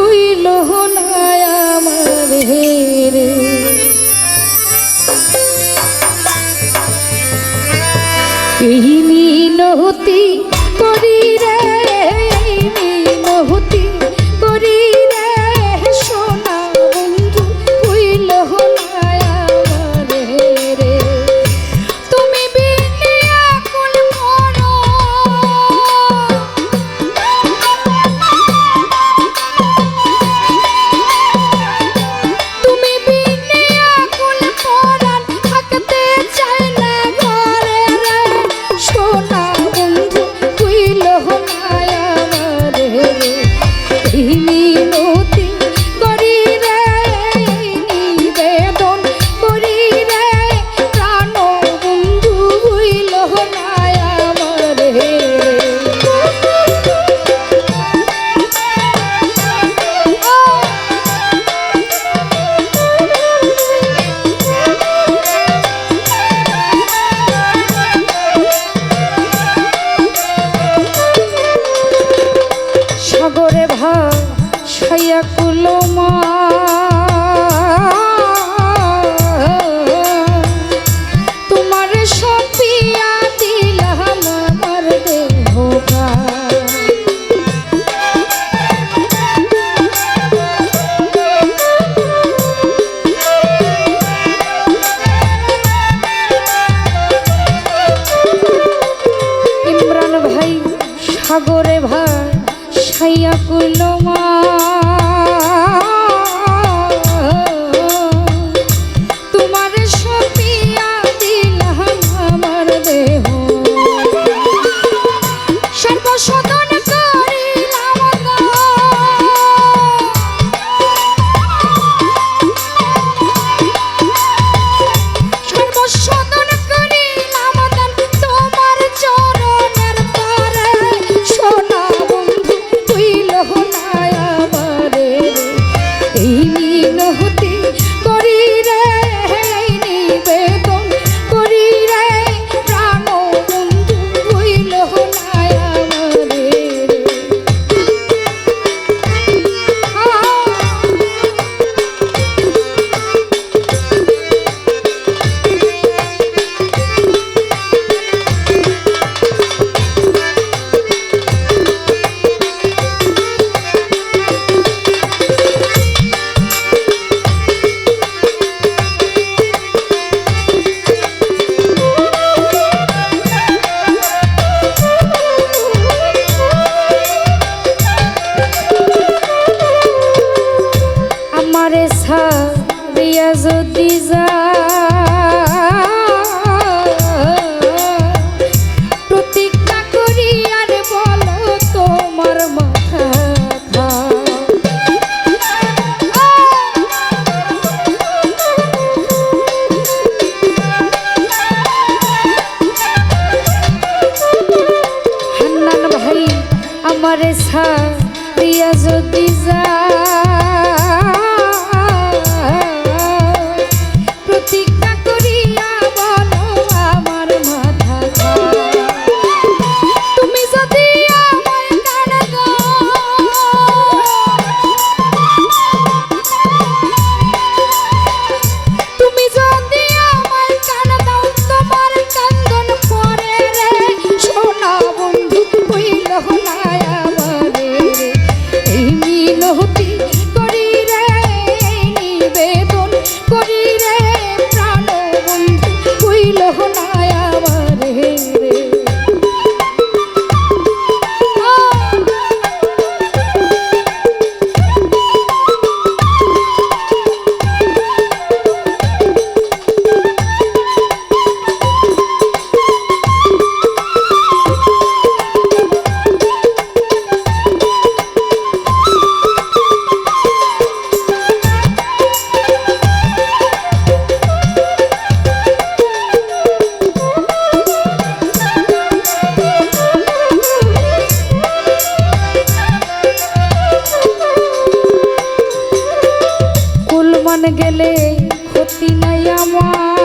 ছুইল আমার রে এই নহতি করি হইয়া কুলমা আমারে সারিয়া যদি যা প্রতিজ্ঞা আমারে সার মন গেলে ক্ষতি নাই আমার।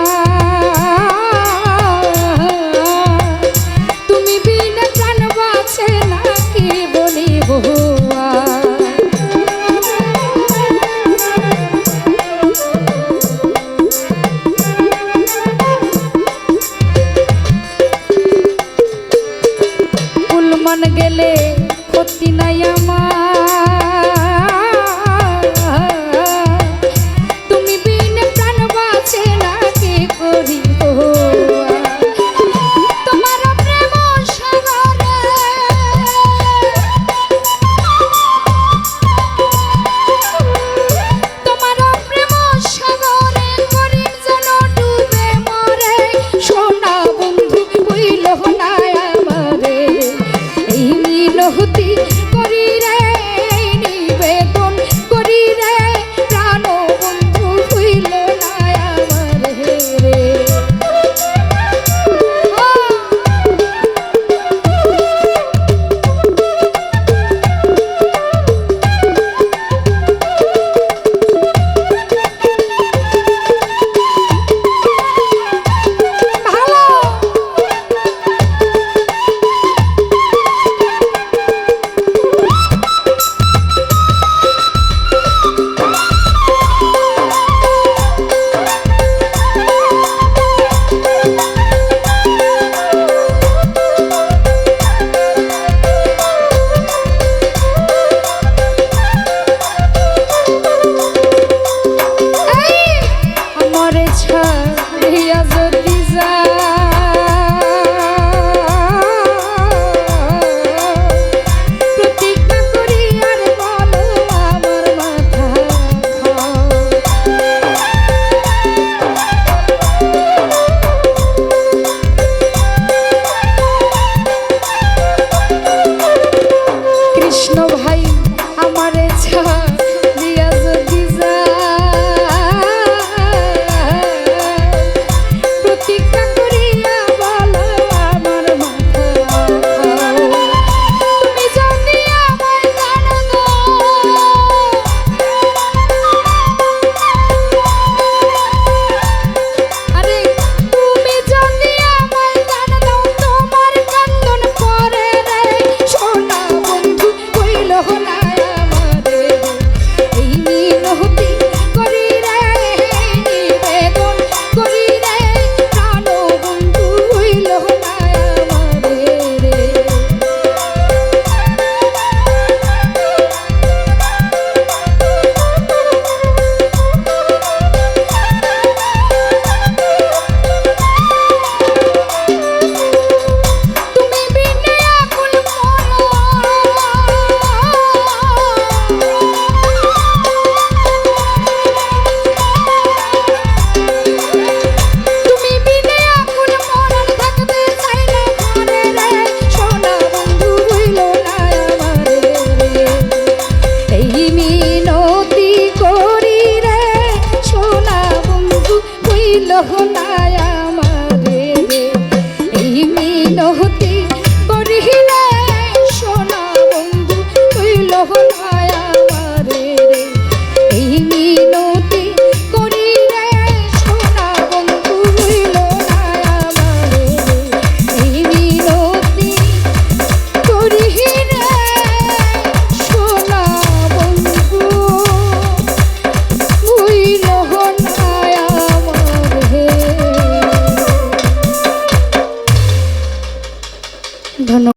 নাই আমার